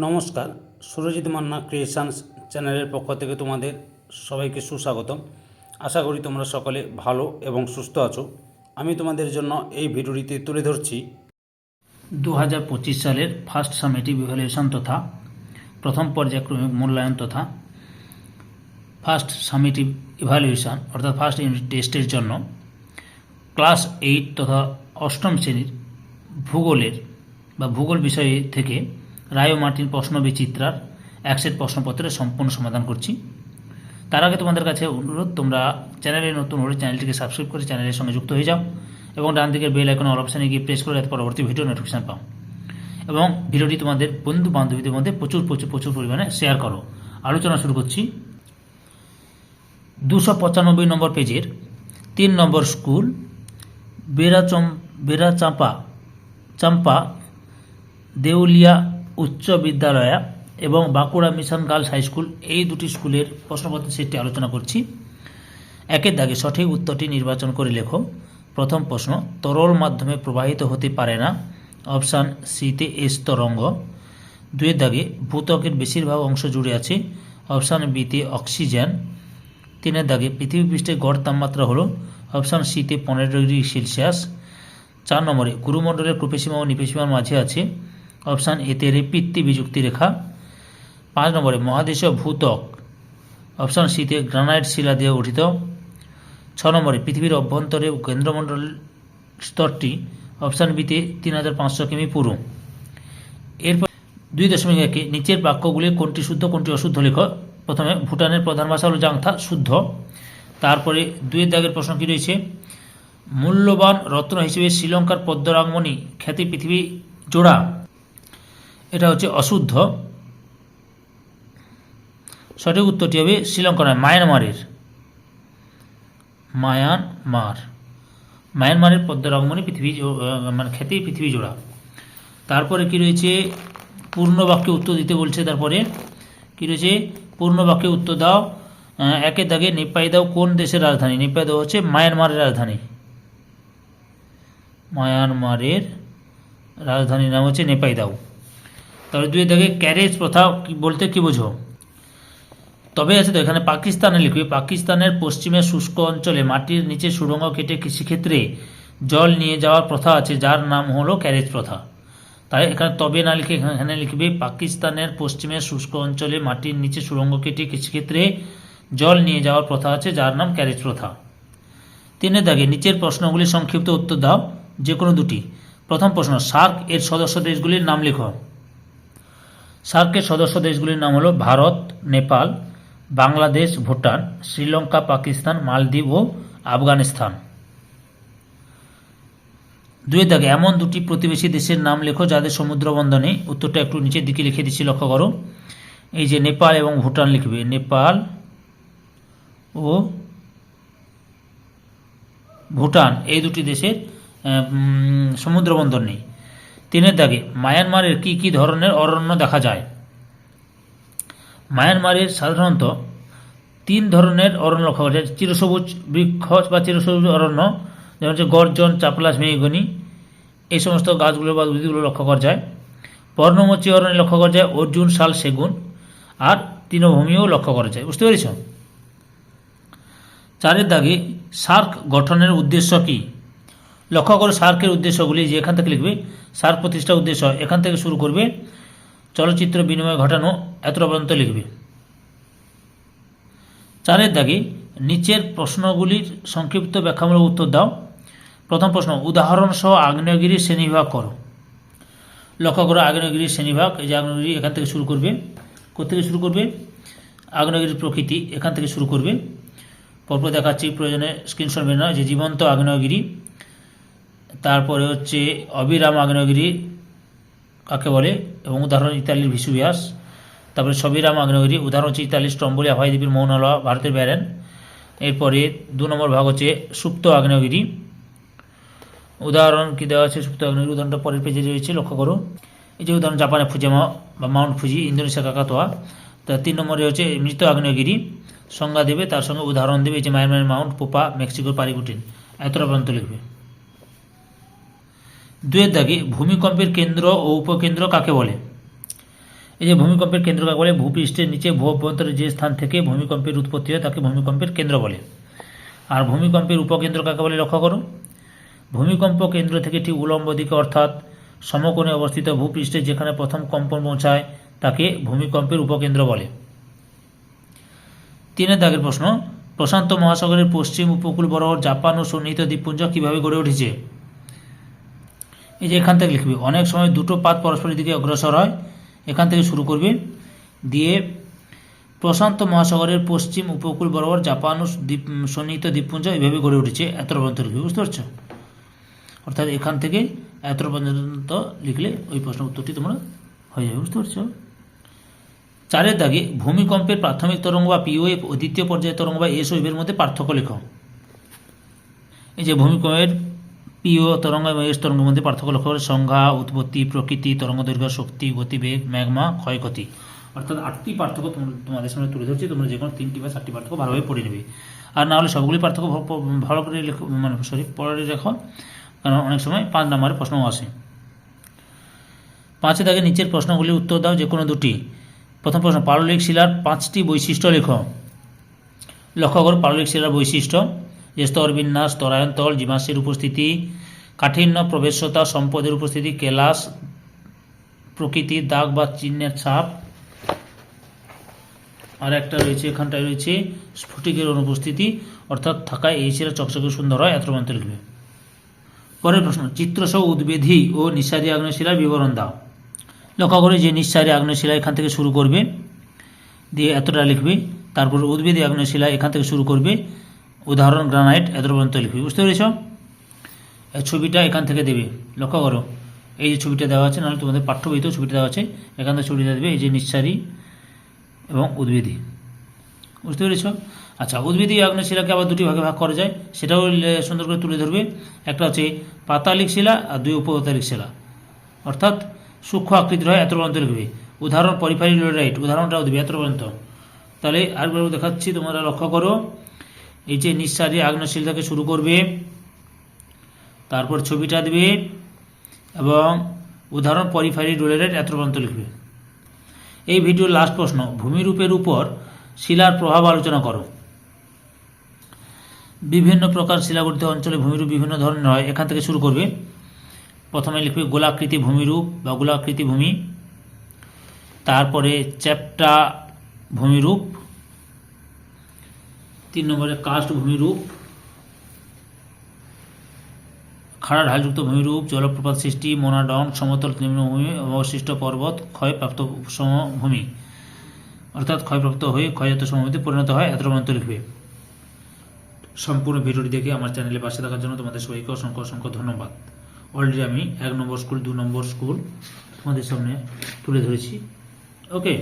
নমস্কার, সুরজিৎ মান্না ক্রিয়েশনস চ্যানেলের পক্ষ থেকে তোমাদের সবাইকে সুস্বাগতম। আশা করি তোমরা সকলে ভালো এবং সুস্থ আছো। আমি তোমাদের জন্য এই ভিডিওটিতে তুলে ধরছি দু হাজার পঁচিশ সালের ফার্স্ট সামেটিভ ইভ্যালুয়েশন তথা প্রথম পর্যায়ক্রমিক মূল্যায়ন তথা ফার্স্ট সামেটিভ ইভ্যালুয়েশন অর্থাৎ ফার্স্ট ইউনিট টেস্টের জন্য ক্লাস এইট তথা অষ্টম শ্রেণির ভূগোলের বা ভূগোল বিষয় থেকে রায় ও মার্টিন প্রশ্ন বিচিত্রার এক সেট প্রশ্নপত্রের সম্পূর্ণ সমাধান করছি। তার আগে তোমাদের কাছে অনুরোধ, তোমরা চ্যানেলে নতুন হলে চ্যানেলটিকে সাবস্ক্রাইব করে চ্যানেলের সঙ্গে যুক্ত হয়ে যাও এবং ডান দিকের বেল আইকন অল অপশানে গিয়ে প্রেস করে পরবর্তী ভিডিও নোটিফিকেশন পাও। এবং ভিডিওটি তোমাদের বন্ধু বান্ধবীদের মধ্যে প্রচুর প্রচুর প্রচুর পরিমাণে শেয়ার করো। আলোচনা শুরু করছি। দুশো পঁচানব্বই নম্বর পেজের তিন নম্বর স্কুল বেরাচম বেরাচাঁপা চাম্পা, দেউলিয়া উচ্চ বিদ্যালয়া এবং Bankura mission girls high school, এই দুটি স্কুলের প্রশ্নপত্র সেটটি আলোচনা করছি। একের দাগে সঠিক উত্তরটি নির্বাচন করে লেখো। প্রথম প্রশ্ন, তরল মাধ্যমে প্রবাহিত হতে পারে না। অপশান সিতে এস তরঙ্গ। দুয়ের দাগে ভূত্বকের বেশিরভাগ অংশ জুড়ে আছে। অপশান বিতে অক্সিজেন। তিনের দাগে পৃথিবী পৃষ্ঠের গড় তাপমাত্রা হলো অপশান সিতে পনেরো ডিগ্রি সেলসিয়াস। চার নম্বরে গুরুমণ্ডলের প্রপেসীমা ও নিপেসীমার মাঝে আছে। অপশান এতে রেপিত্তি বিযুক্তি রেখা। পাঁচ নম্বরে, মহাদেশীয় ভূত্বক। অপশান সিতে, গ্রানাইট শিলা দিয়ে গঠিত। ছ নম্বরে, পৃথিবীর অভ্যন্তরে কেন্দ্রমণ্ডল স্তরটি অপশান বিতে তিন হাজার পাঁচশো কিমি পুরু। এরপর দুই দশমিক একে, নিচের বাক্যগুলি কোনটি শুদ্ধ, কোনটি অশুদ্ধ লেখ। প্রথমে, ভুটানের প্রধান ভাষা হল জাংথা, শুদ্ধ। তারপরে দুই দাগের প্রশ্ন কী রয়েছে? মূল্যবান রত্ন হিসেবে শ্রীলঙ্কার পদ্মরাঙ্গমণি খ্যাতি পৃথিবী জোড়া। এটা হচ্ছে অশুদ্ধ। সঠিক উত্তরটি হবে শ্রীলঙ্কা নয় মায়ানমারের। মায়ানমার। মায়ানমারের পদ্মরাগমণি পৃথিবী জো- আহ, মানে খ্যাতি পৃথিবী জোড়া। তারপরে কি রয়েছে? পূর্ণ বাক্যে উত্তর দিতে বলছে তারপরে। কি রয়েছে? পূর্ণ বাক্যে উত্তর দাও। একের দাগে নেপাই দাও কোন দেশের রাজধানী? নেপাই দাও হচ্ছে মায়ানমারের রাজধানী। মায়ানমারের রাজধানীর নাম হচ্ছে নেপাই দাও। তাহলে দুই দাগে ক্যারেজ প্রথা বলতে কি বোঝো? তবে আছে তো, এখানে পাকিস্তানে লিখবে পাকিস্তানের পশ্চিমে শুষ্ক অঞ্চলে মাটির নিচে সুড়ঙ্গ কেটে কৃষিক্ষেত্রে জল নিয়ে যাওয়ার প্রথা আছে, যার নাম হলো ক্যারেজ প্রথা। তাই এখানে তবে না লিখে এখানে- লিখবে, পাকিস্তানের পশ্চিমে শুষ্ক অঞ্চলে মাটির নিচে সুড়ঙ্গ কেটে কৃষিক্ষেত্রে জল নিয়ে যাওয়ার প্রথা আছে, যার নাম ক্যারেজ প্রথা। তিনের দাগে নিচের প্রশ্নগুলি সংক্ষিপ্ত উত্তর দাও, যে কোনো দুটি। প্রথম প্রশ্ন, সার্ক এর সদস্য দেশগুলির নাম লেখো। সার্কের সদস্য দেশগুলির নাম হলো ভারত নেপাল বাংলাদেশ ভুটান শ্রীলঙ্কা পাকিস্তান মালদ্বীপ ও আফগানিস্তান। দুয়ের দাগে এমন দুটি প্রতিবেশী দেশের নাম লেখো যাদের সমুদ্র বন্ধ নেই উত্তরটা একটু নিচের দিকে লিখে দিচ্ছি লক্ষ্য করো। এই যে নেপাল এবং ভুটান লিখবে নেপাল ও ভুটান এই দুটি দেশের আহ, উম, সমুদ্র বন্দর নেই। তিনের দাগে, মায়ানমারের কি কি ধরনের অরণ্য দেখা যায়? মায়ানমারের সাধারণত তিন ধরনের অরণ্য লক্ষ্য করা যায়। চিরসবুজ বৃক্ষ বা চিরসবুজ অরণ্য, যেমন হচ্ছে গর্জন, চাপলাস, মেহগনি, এই সমস্ত গাছগুলো বা উদ্ভিদগুলো লক্ষ্য করা যায়। পর্ণমোচী অরণ্যে লক্ষ্য করা যায়, অর্জুন, শাল, সেগুন, আর তৃণভূমিও লক্ষ্য করা যায়। বুঝতে পেরেছ? চারের দাগে, সার্ক গঠনের উদ্দেশ্য কী? লক্ষ্য করো সার্কের উদ্দেশ্যগুলি, যে এখান থেকে লিখবে, সার্ক প্রতিষ্ঠা উদ্দেশ্য, এখান থেকে শুরু করবে, চলচ্চিত্র বিনিময় ঘটানো, এতটা পর্যন্ত লিখবে। চারের দাগে, নিচের প্রশ্নগুলির সংক্ষিপ্ত ব্যাখ্যামূলক উত্তর দাও। প্রথম প্রশ্ন উদাহরণ সহ আগ্নেয়গিরির শ্রেণীবিভাগ করো। লক্ষ্য করো আগ্নেয়গিরির শ্রেণীবিভাগ, এই যে আগ্নেয়গিরি এখান থেকে শুরু করবে। কোথেকে শুরু করবে? আগ্নেয়গিরির প্রকৃতি এখান থেকে শুরু করবে। পরপর দেখাচ্ছি, প্রয়োজনে স্ক্রিনশট বের যে জীবন্ত আগ্নেয়গিরি। তারপরে হচ্ছে অবিরাম আগ্নেয়গিরি, কাকে বলে? এবং উদাহরণ ইতালির ভিসুভিয়াস। তারপরে সবিরাম আগ্নেয়গিরি, উদাহরণ হচ্ছে ইতালির স্টম্বলি হাওয়াই দ্বীপের মৌনলা, ভারতের ব্যারেন। এরপরে দু নম্বর ভাগ হচ্ছে সুপ্ত আগ্নেয়গিরি। উদাহরণ কি দেওয়া আছে সুপ্ত আগ্নেয়গিরি? উদাহরণটা পরের পেজে রয়েছে, লক্ষ্য করো। এই যে উদাহরণ জাপানের ফুজিয়ামা বা মাউন্ট ফুজি, ইন্দোনেশিয়া, কাকাতোয়া। তা তিন নম্বরে হচ্ছে মৃত আগ্নেয়গিরি, সংজ্ঞা দেবে, তার সঙ্গে উদাহরণ দেবে যে মায়ানমারের মাউন্ট পোপা, মেক্সিকোর পারিগুটিন এতটা পর্যন্ত লিখবে। দুয়ের দাগে ভূমিকম্পের কেন্দ্র ও উপকেন্দ্র কাকে বলে? এই যে ভূমিকম্পের কেন্দ্র কাকে বলে? ভূপৃষ্ঠের নিচে ভূ অভ্যন্তরে যে স্থান থেকে ভূমিকম্পের উৎপত্তি হয় তাকে ভূমিকম্পের কেন্দ্র বলে। আর ভূমিকম্পের উপকেন্দ্র কাকে বলে লক্ষ্য করো ভূমিকম্প কেন্দ্র থেকে ঠিক উলম্ব দিকে অর্থাৎ সমকোণে অবস্থিত ভূপৃষ্ঠে যেখানে প্রথম কম্পন পৌঁছায় তাকে ভূমিকম্পের উপকেন্দ্র বলে। তিনের দাগের প্রশ্ন, প্রশান্ত মহাসাগরের পশ্চিম উপকূল বরাবর জাপান ও সন্নিহিত দ্বীপপুঞ্জ কীভাবে গড়ে উঠেছে? এই যে এখান থেকে লিখবে। অনেক সময় দুটো পাত পরস্পরের দিকে অগ্রসর হয়। এখান থেকে শুরু করবে। দিয়ে প্রশান্ত মহাসাগরের পশ্চিম উপকূল বরাবর জাপান ও দ্বীপ, সন্নিহিত দ্বীপপুঞ্জ এভাবে গড়ে উঠেছে। এত পর্যন্ত লিখবে, বুঝতে পারছ? অর্থাৎ এখান থেকে এত পর্যন্ত লিখলে ওই প্রশ্ন উত্তরটি তোমরা হয়ে যাবে, বুঝতে পারছ? চারের দাগে, ভূমিকম্পের প্রাথমিক তরঙ্গ বা পিওএফ ও দ্বিতীয় পর্যায়ের তরঙ্গ বা এস ওয়েভের মধ্যে পার্থক্য লেখো। এই যে ভূমিকম্পের পিও তরঙ্গ এবং এস তরঙ্গের মধ্যে পার্থক্য লক্ষ্য করে সংজ্ঞা, উৎপত্তি, প্রকৃতি, তরঙ্গ দৈর্ঘ্য, শক্তি গতিবেগ ম্যাগমা ক্ষয়ক্ষতি অর্থাৎ আটটি পার্থক্য তোমাদের সামনে তুলে ধরছি, তোমরা যে কোনো তিনটি বা চারটি পার্থক্য ভালোভাবে পড়ে নেবে। আর না হলে সবগুলি পার্থক্য ভালো করে লেখো মানে সরি পড়ে রেখো, কারণ অনেক সময় পাঁচ নম্বরের প্রশ্নও আসে। পাঁচে দাগে নিচের প্রশ্নগুলির উত্তর দাও যে কোনো দুটি। প্রথম প্রশ্ন, পারলিক শিলার পাঁচটি বৈশিষ্ট্য লেখো। লক্ষ্য করো, পারলিক শিলার বৈশিষ্ট্য। যে স্তর বিন্যাস ত্বরায়ন্তল জীবাশ্মের উপস্থিতি, কাঠিন্য, প্রবেশতা, সম্পদের উপস্থিতি, কেলাস প্রকৃতি দাগ বা চিহ্নের ছাপ। আর একটা রয়েছে, এখানটায় রয়েছে স্ফটিকের অনুপস্থিতি। অর্থাৎ থাকায় এই শিলা চকচকে সুন্দর হয়, এত পর্যন্ত লিখবে। পরের প্রশ্ন, চিত্রসহ উদ্বেধী ও নিঃসারী আগ্নেয়শিলার বিবরণ দাও। লক্ষ্য করে যে নিঃসারী আগ্নেয়শিলা এখান থেকে শুরু করবে, দিয়ে এতটা লিখবে, তারপর উদ্ভিদী আগ্নেয়শিলা এখান থেকে শুরু করবে উদাহরণ গ্রানাইট, এত পর্যন্ত লিখবে। বুঝতে পেরেছ? এই ছবিটা এখান থেকে দেবে। লক্ষ্য করো, এই যে ছবিটা দেওয়া আছে, নাহলে তোমাদের পাঠ্য বইতেও ছবিটা দেওয়া আছে। এখান থেকে ছবিটা দেবে, এই যে নিঃসারী এবং উদ্ভিদী। বুঝতে পেরেছ? আচ্ছা উদ্ভিদী আগ্নেয়শিলাকে আবার দুটি ভাগে ভাগ করা যায়। সেটাও সুন্দর করে তুলে ধরবে। একটা হচ্ছে পাতালিক শিলা আর দুই উপপাতালিক শিলা। অর্থাৎ সূক্ষ্ম আকৃতির হয়, এত পর্যন্ত লিখবে। উদাহরণ পরিফারি লোরাইট উদাহরণটাও দেবে, এত পর্যন্ত। তাহলে আরেকবার দেখাচ্ছি, তোমরা লক্ষ্য করো। এই যে নিঃসারী আগ্নেয়শিল থেকে শুরু করবে, তারপর ছবিটা দেবে এবং উদাহরণ পরিফারি ডোলেরাইট এত পর্যন্ত লিখবে। এই ভিডিওর লাস্ট প্রশ্ন, ভূমিরূপের উপর শিলার প্রভাব আলোচনা করো। বিভিন্ন প্রকার শিলাগঠিত অঞ্চলে ভূমিরূপ বিভিন্ন ধরনের হয়, এখান থেকে শুরু করবে। প্রথমে লিখবে গোলাকৃতি ভূমিরূপ বা গোলাকৃতি ভূমি, তারপরে চ্যাপ্টা ভূমিরূপ তিন নম্বরে কাস্ট ভূমিরূপ, খাড়া ঢালযুক্ত ভূমিরূপ, জলপ্রপাত সৃষ্টি মোনাডং সমতল নিম্নভূমি অবশিষ্ট পর্বত, ক্ষয়প্রাপ্ত সমভূমি। অর্থাৎ ক্ষয়প্রাপ্ত হয়ে ক্ষয়জাত সমভূমিতে পরিণত হয়, এত পর্যন্ত লিখবে। সম্পূর্ণ ভিডিওটি দেখে আমার চ্যানেলে পাশে থাকার জন্য তোমাদের সবাইকে অসংখ্য অসংখ্য ধন্যবাদ। অলরেডি আমি এক নম্বর স্কুল দু নম্বর স্কুল তোমাদের সামনে তুলে ধরেছি। ওকে